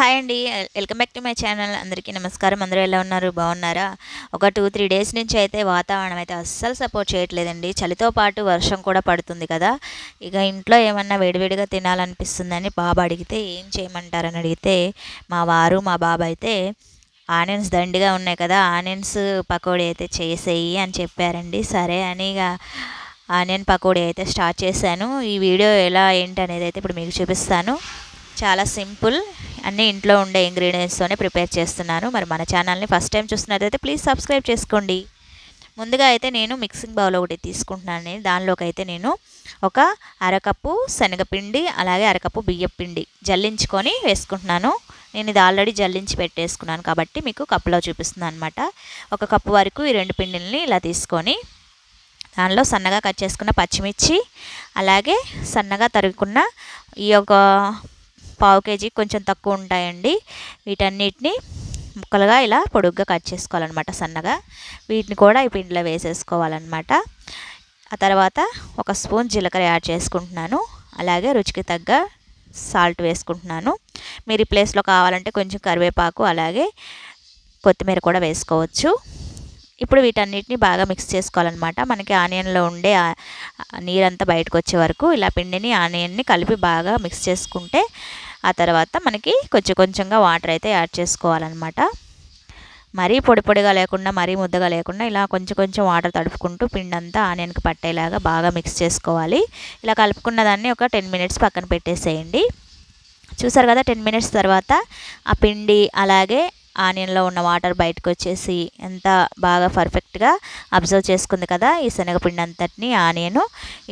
Hi అండి. Welcome back to my channel. అందరికీ నమస్కారం. అందరూ ఎలా ఉన్నారు? బాగున్నారా? ఒక టూ త్రీ డేస్ నుంచి అయితే వాతావరణం అయితే అస్సలు సపోర్ట్ చేయట్లేదండి. చలితో పాటు వర్షం కూడా పడుతుంది కదా. ఇక ఇంట్లో ఏమన్నా వేడివేడిగా తినాలనిపిస్తుందని బాబు అడిగితే ఏం చేయమంటారని అడిగితే మా వారు మా బాబు అయితే ఆనియన్స్ దండిగా ఉన్నాయి కదా ఆనియన్స్ పకోడీ అయితే చేసేయి అని చెప్పారండి. సరే అని ఇక ఆనియన్ పకోడీ అయితే స్టార్ట్ చేశాను. ఈ వీడియో ఎలా ఏంటి అనేది అయితే ఇప్పుడు మీకు చూపిస్తాను. చాలా సింపుల్ అన్నీ ఇంట్లో ఉండే ఇంగ్రీడియంట్స్తోనే ప్రిపేర్ చేస్తున్నాను. మరి మన ఛానల్ని ఫస్ట్ టైం చూస్తున్నట్టయితే ప్లీజ్ సబ్స్క్రైబ్ చేసుకోండి. ముందుగా అయితే నేను మిక్సింగ్ బౌల్ ఒకటి తీసుకుంటున్నాను. దానిలోకి అయితే నేను ఒక అరకప్పు శనగపిండి అలాగే అరకప్పు బియ్యం పిండి జల్లించుకొని వేసుకుంటున్నాను. నేను ఇది ఆల్రెడీ జల్లించి పెట్టేసుకున్నాను కాబట్టి మీకు కప్పులో చూపిస్తున్నాను అనమాట ఒక కప్పు వరకు ఈ రెండు పిండిల్ని ఇలా తీసుకొని దానిలో సన్నగా కట్ చేసుకున్న పచ్చిమిర్చి అలాగే సన్నగా తరుగుకున్న ఈ యొక్క పావు కేజీ కొంచెం తక్కువ ఉంటాయండి. వీటన్నిటిని ముక్కలుగా ఇలా పొడుగ్గా కట్ చేసుకోవాలన్నమాట సన్నగా. వీటిని కూడా ఈ పిండిలో వేసేసుకోవాలన్నమాట. ఆ తర్వాత ఒక స్పూన్ జీలకర్ర యాడ్ చేసుకుంటున్నాను. అలాగే రుచికి తగ్గ సాల్ట్ వేసుకుంటున్నాను. మీరు ఈ ప్లేస్లో కావాలంటే కొంచెం కరివేపాకు అలాగే కొత్తిమీర కూడా వేసుకోవచ్చు. ఇప్పుడు వీటన్నిటిని బాగా మిక్స్ చేసుకోవాలన్నమాట. మనకి ఆనియన్లో ఉండే నీరంతా బయటకు వచ్చే వరకు ఇలా పిండిని ఆనియన్ని కలిపి బాగా మిక్స్ చేసుకుంటే ఆ తర్వాత మనకి కొంచెం కొంచెంగా వాటర్ అయితే యాడ్ చేసుకోవాలన్నమాట. మరీ పొడి పొడిగా లేకుండా మరీ ముద్దగా లేకుండా ఇలా కొంచెం కొంచెం వాటర్ తడుపుకుంటూ పిండి అంతా ఆనియన్కి పట్టేలాగా బాగా మిక్స్ చేసుకోవాలి. ఇలా కలుపుకున్న దాన్ని ఒక టెన్ మినిట్స్ పక్కన పెట్టేసేయండి. చూసారు కదా టెన్ మినిట్స్ తర్వాత ఆ పిండి అలాగే ఆనియన్లో ఉన్న వాటర్ బయటకు వచ్చేసి ఎంత బాగా పర్ఫెక్ట్గా అబ్జర్వ్ చేసుకుంది కదా ఈ శనగపిండి అంతటిని ఆనియను.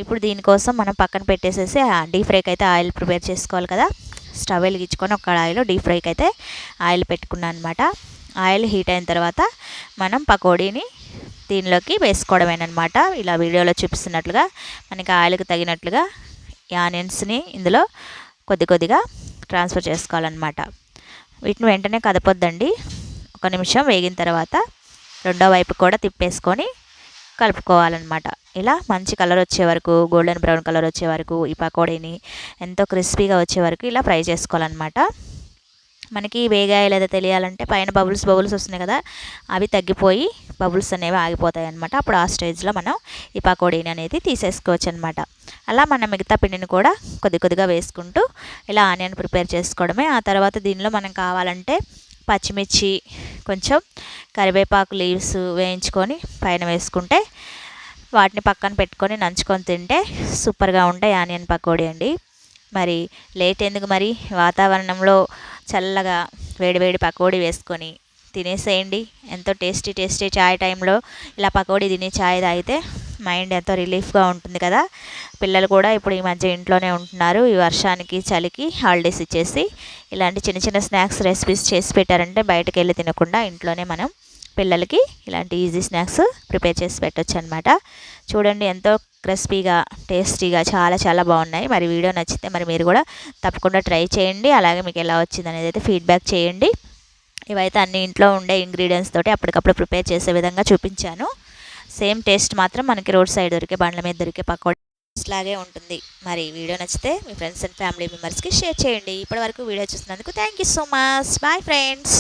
ఇప్పుడు దీనికోసం మనం పక్కన పెట్టేసేసి డీప్ ఫ్రైకి అయితే ఆయిల్ ప్రిపేర్ చేసుకోవాలి కదా. స్టవ్ వెలిగించుకొని ఒక కడాయిలో డీప్ ఫ్రైకి అయితే ఆయిల్ పెట్టుకున్నాను అనమాట ఆయిల్ హీట్ అయిన తర్వాత మనం పకోడీని దీనిలోకి వేసుకోవడమేనమాట ఇలా వీడియోలో చూపిస్తున్నట్లుగా మనకి ఆయిల్కి తగినట్లుగా ఈ ఆనియన్స్ని ఇందులో కొద్ది కొద్దిగా ట్రాన్స్ఫర్ చేసుకోవాలన్నమాట. వీటిని వెంటనే కదపొద్దండి. ఒక నిమిషం వేగిన తర్వాత రెండో వైపు కూడా తిప్పేసుకొని కలుపుకోవాలన్నమాట. ఇలా మంచి కలర్ వచ్చే వరకు గోల్డెన్ బ్రౌన్ కలర్ వచ్చే వరకు ఈ పకోడీని ఎంతో క్రిస్పీగా వచ్చే వరకు ఇలా ఫ్రై చేసుకోవాలన్నమాట. మనకి వేగాయ లేదా తెలియాలంటే పైన బబుల్స్ బబుల్స్ వస్తున్నాయి కదా అవి తగ్గిపోయి బబుల్స్ అనేవి ఆగిపోతాయి అనమాట అప్పుడు ఆ స్టేజ్లో మనం ఈ పకోడీని అనేది తీసేసుకోవచ్చు అనమాట అలా మనం మిగతా పిండిని కూడా కొద్ది కొద్దిగా వేసుకుంటూ ఇలా ఆనియన్ ప్రిపేర్ చేసుకోవడమే. ఆ తర్వాత దీనిలో మనం కావాలంటే పచ్చిమిర్చి కొంచెం కరివేపాకు లీవ్స్ వేయించుకొని పైన వేసుకుంటే వాటిని పక్కన పెట్టుకొని నంచుకొని తింటే సూపర్గా ఉంటాయి ఆనియన్ పకోడీ అండి. మరి లేట్ ఎందుకు మరి? వాతావరణంలో చల్లగా వేడివేడి పకోడీ వేసుకొని తినేసేయండి. ఎంతో టేస్టీ టేస్టీ చాయ్ టైంలో ఇలా పకోడీ తిని చాయ్ తాగితే మైండ్ ఎంతో రిలీఫ్గా ఉంటుంది కదా. పిల్లలు కూడా ఇప్పుడు ఈ మధ్య ఇంట్లోనే ఉంటున్నారు. ఈ వర్షానికి చలికి హాలిడేస్ ఇచ్చేసి ఇలాంటి చిన్న చిన్న స్నాక్స్ రెసిపీస్ చేసి పెట్టారంటే బయటకు వెళ్ళి తినకుండా ఇంట్లోనే మనం పిల్లలకి ఇలాంటి ఈజీ స్నాక్స్ ప్రిపేర్ చేసి పెట్టచ్చు అనమాట చూడండి ఎంతో క్రిస్పీగా టేస్టీగా చాలా చాలా బాగున్నాయి. మరి వీడియో నచ్చితే మరి మీరు కూడా తప్పకుండా ట్రై చేయండి. అలాగే మీకు ఎలా వచ్చింది అనేది అయితే ఫీడ్బ్యాక్ చేయండి. ఇవైతే అన్ని ఇంట్లో ఉండే ఇంగ్రీడియంట్స్ తోటి అప్పటికప్పుడు ప్రిపేర్ చేసే విధంగా చూపించాను. సేమ్ టేస్ట్ మాత్రం మనకి రోడ్ సైడ్ దొరికే బండ్ల మీద దొరికే పకోడీ లాగే ఉంటుంది. మరి వీడియో నచ్చితే మీ ఫ్రెండ్స్ అండ్ ఫ్యామిలీ మెంబర్స్కి షేర్ చేయండి. ఇప్పటివరకు వీడియో చూసినందుకు thank you so much. Bye friends.